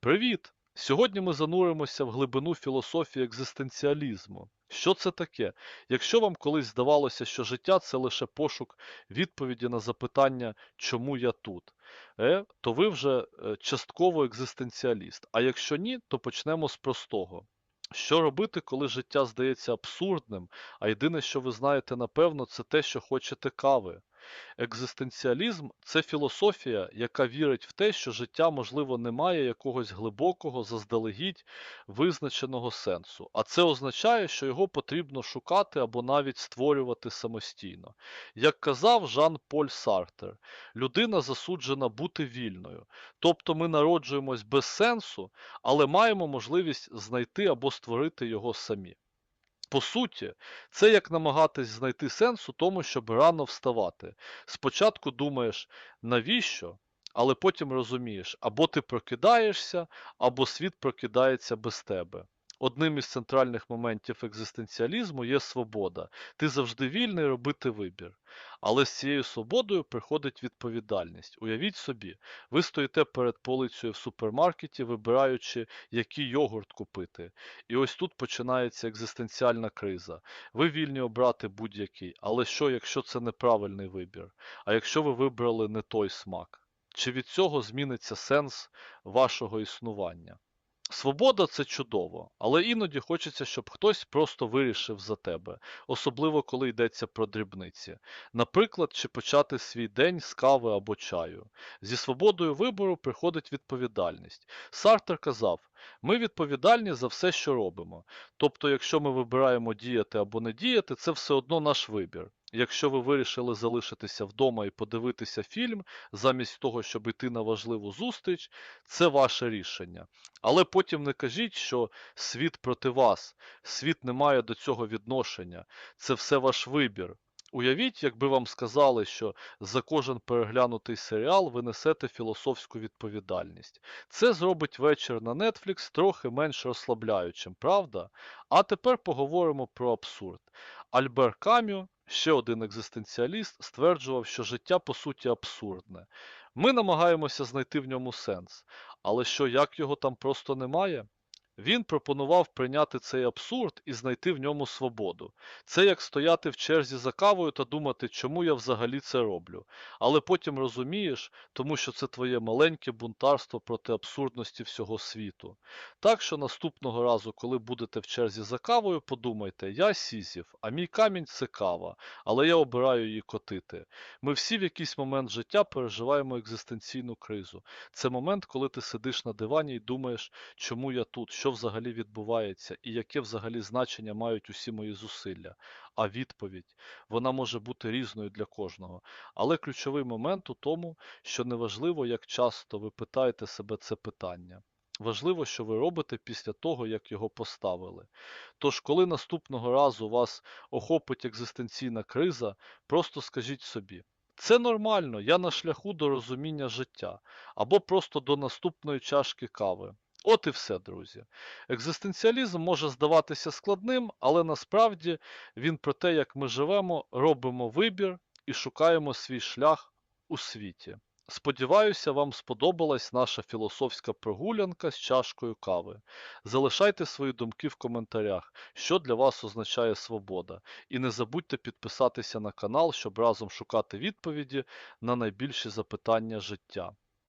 Привіт! Сьогодні ми зануримося в глибину філософії екзистенціалізму. Що це таке? Якщо вам колись здавалося, що життя це лише пошук відповіді на запитання, чому я тут, е, то ви вже е, частково екзистенціаліст. А якщо ні, то почнемо з простого. Що робити, коли життя здається абсурдним, а єдине, що ви знаєте напевно, це те, що хочете кави? Екзистенціалізм це філософія, яка вірить в те, що життя, можливо, не має якогось глибокого, заздалегідь визначеного сенсу, а це означає, що його потрібно шукати або навіть створювати самостійно. Як казав Жан-Поль Сартер, людина засуджена бути вільною. Тобто ми народжуємось без сенсу, але маємо можливість знайти або створити його самі. По суті, це як намагатись знайти сенс у тому, щоб рано вставати. Спочатку думаєш, навіщо, але потім розумієш, або ти прокидаєшся, або світ прокидається без тебе. Одним із центральних моментів екзистенціалізму є свобода. Ти завжди вільний робити вибір. Але з цією свободою приходить відповідальність. Уявіть собі, ви стоїте перед полицею в супермаркеті, вибираючи, який йогурт купити. І ось тут починається екзистенціальна криза. Ви вільні обрати будь-який, але що, якщо це неправильний вибір? А якщо ви вибрали не той смак? Чи від цього зміниться сенс вашого існування? Свобода це чудово, але іноді хочеться, щоб хтось просто вирішив за тебе, особливо коли йдеться про дрібниці. Наприклад, чи почати свій день з кави або чаю. Зі свободою вибору приходить відповідальність. Сартер казав: ми відповідальні за все, що робимо. Тобто, якщо ми вибираємо діяти або не діяти, це все одно наш вибір. Якщо ви вирішили залишитися вдома і подивитися фільм, замість того, щоб йти на важливу зустріч, це ваше рішення. Але потім не кажіть, що світ проти вас, світ не має до цього відношення, це все ваш вибір. Уявіть, якби вам сказали, що за кожен переглянутий серіал ви несете філософську відповідальність. Це зробить вечір на Netflix трохи менш розслабляючим, правда? А тепер поговоримо про абсурд. Альбер Кам'ю, ще один екзистенціаліст, стверджував, що життя по суті абсурдне. Ми намагаємося знайти в ньому сенс, але що як його там просто немає? Він пропонував прийняти цей абсурд і знайти в ньому свободу. Це як стояти в черзі за кавою та думати, чому я взагалі це роблю. Але потім розумієш, тому що це твоє маленьке бунтарство проти абсурдності всього світу. Так що наступного разу, коли будете в черзі за кавою, подумайте, я сізів, а мій камінь це кава, але я обираю її котити. Ми всі в якийсь момент життя переживаємо екзистенційну кризу. Це момент, коли ти сидиш на дивані і думаєш, чому я тут, що взагалі відбувається, і яке взагалі значення мають усі мої зусилля. А відповідь вона може бути різною для кожного. Але ключовий момент у тому, що неважливо, як часто ви питаєте себе це питання. Важливо, що ви робите після того, як його поставили. Тож, коли наступного разу вас охопить екзистенційна криза, просто скажіть собі. Це нормально, я на шляху до розуміння життя, або просто до наступної чашки кави. От і все, друзі. Екзистенціалізм може здаватися складним, але насправді він про те, як ми живемо, робимо вибір і шукаємо свій шлях у світі. Сподіваюся, вам сподобалась наша філософська прогулянка з чашкою кави. Залишайте свої думки в коментарях, що для вас означає свобода. І не забудьте підписатися на канал, щоб разом шукати відповіді на найбільші запитання життя.